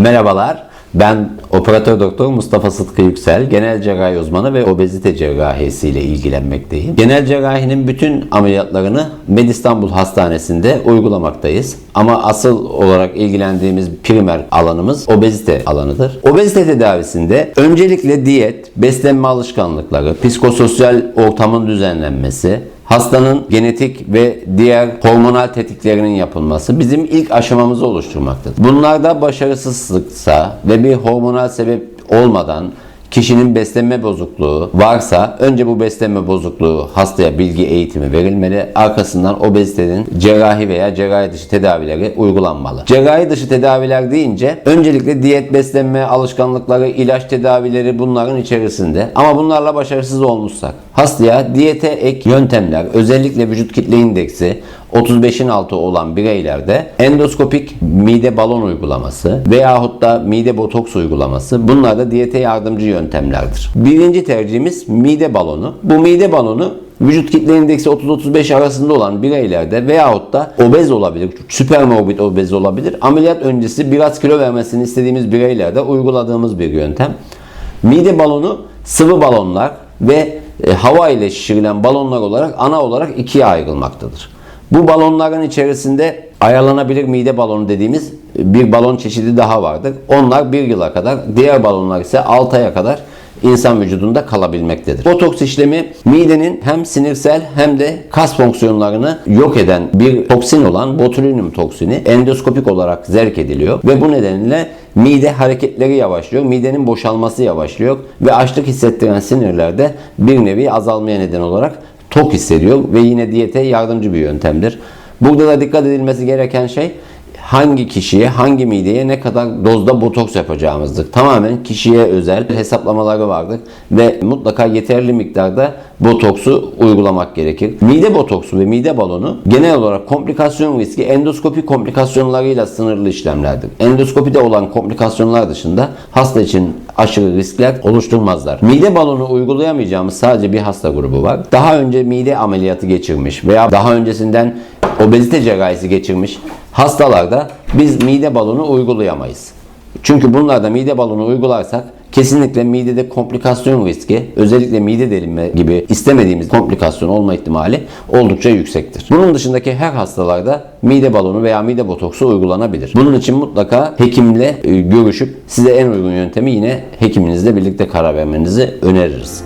Merhabalar. Ben operatör doktor Mustafa Sıtkı Yüksel, genel cerrahi uzmanı ve obezite cerrahisi ile ilgilenmekteyim. Genel cerrahinin bütün ameliyatlarını Med İstanbul Hastanesi'nde uygulamaktayız. Ama asıl olarak ilgilendiğimiz primer alanımız obezite alanıdır. Obezite tedavisinde öncelikle diyet, beslenme alışkanlıkları, psikososyal ortamın düzenlenmesi, hastanın genetik ve diğer hormonal tetiklerinin yapılması bizim ilk aşamamızı oluşturmaktadır. Bunlarda başarısızlıksa ve bir hormonal sebep olmadan kişinin beslenme bozukluğu varsa önce bu beslenme bozukluğu hastaya bilgi eğitimi verilmeli. Arkasından obezitenin cerrahi veya cerrahi dışı tedavileri uygulanmalı. Cerrahi dışı tedaviler deyince öncelikle diyet, beslenme alışkanlıkları, ilaç tedavileri bunların içerisinde. Ama bunlarla başarısız olmuşsak hastaya diyete ek yöntemler özellikle vücut kitle indeksi 35'in altı olan bireylerde endoskopik mide balon uygulaması veyahut da mide botoks uygulaması bunlar da diyete yardımcı yöntemlerdir. Birinci tercihimiz mide balonu. Bu mide balonu vücut kitle indeksi 30-35 arasında olan bireylerde veyahut da obez olabilir, süpermorbid obez olabilir. Ameliyat öncesi biraz kilo vermesini istediğimiz bireylerde uyguladığımız bir yöntem. Mide balonu sıvı balonlar ve e, hava ile şişirilen balonlar olarak ana olarak ikiye ayrılmaktadır. Bu balonların içerisinde ayarlanabilir mide balonu dediğimiz bir balon çeşidi daha vardır. Onlar bir yıla kadar, diğer balonlar ise 6 aya kadar insan vücudunda kalabilmektedir. Botoks işlemi midenin hem sinirsel hem de kas fonksiyonlarını yok eden bir toksin olan botulinum toksini endoskopik olarak zerk ediliyor ve bu nedenle mide hareketleri yavaşlıyor, midenin boşalması yavaşlıyor ve açlık hissettiren sinirlerde bir nevi azalmaya neden olarak tok hissediyor ve yine diyete yardımcı bir yöntemdir. Burada da dikkat edilmesi gereken şey hangi kişiye, hangi mideye ne kadar dozda botoks yapacağımızdır. Tamamen kişiye özel hesaplamaları vardır ve mutlaka yeterli miktarda botoksu uygulamak gerekir. Mide botoksu ve mide balonu genel olarak komplikasyon riski endoskopi komplikasyonlarıyla sınırlı işlemlerdir. Endoskopide olan komplikasyonlar dışında hasta için aşırı riskler oluşturmazlar. Mide balonu uygulayamayacağımız sadece bir hasta grubu var. Daha önce mide ameliyatı geçirmiş veya daha öncesinden obezite cerrahisi geçirmiş hastalarda biz mide balonu uygulayamayız. Çünkü bunlarda mide balonu uygularsak kesinlikle midede komplikasyon riski, özellikle mide delinme gibi istemediğimiz komplikasyon olma ihtimali oldukça yüksektir. Bunun dışındaki her hastalarda mide balonu veya mide botoksu uygulanabilir. Bunun için mutlaka hekimle e, görüşüp size en uygun yöntemi yine hekiminizle birlikte karar vermenizi öneririz.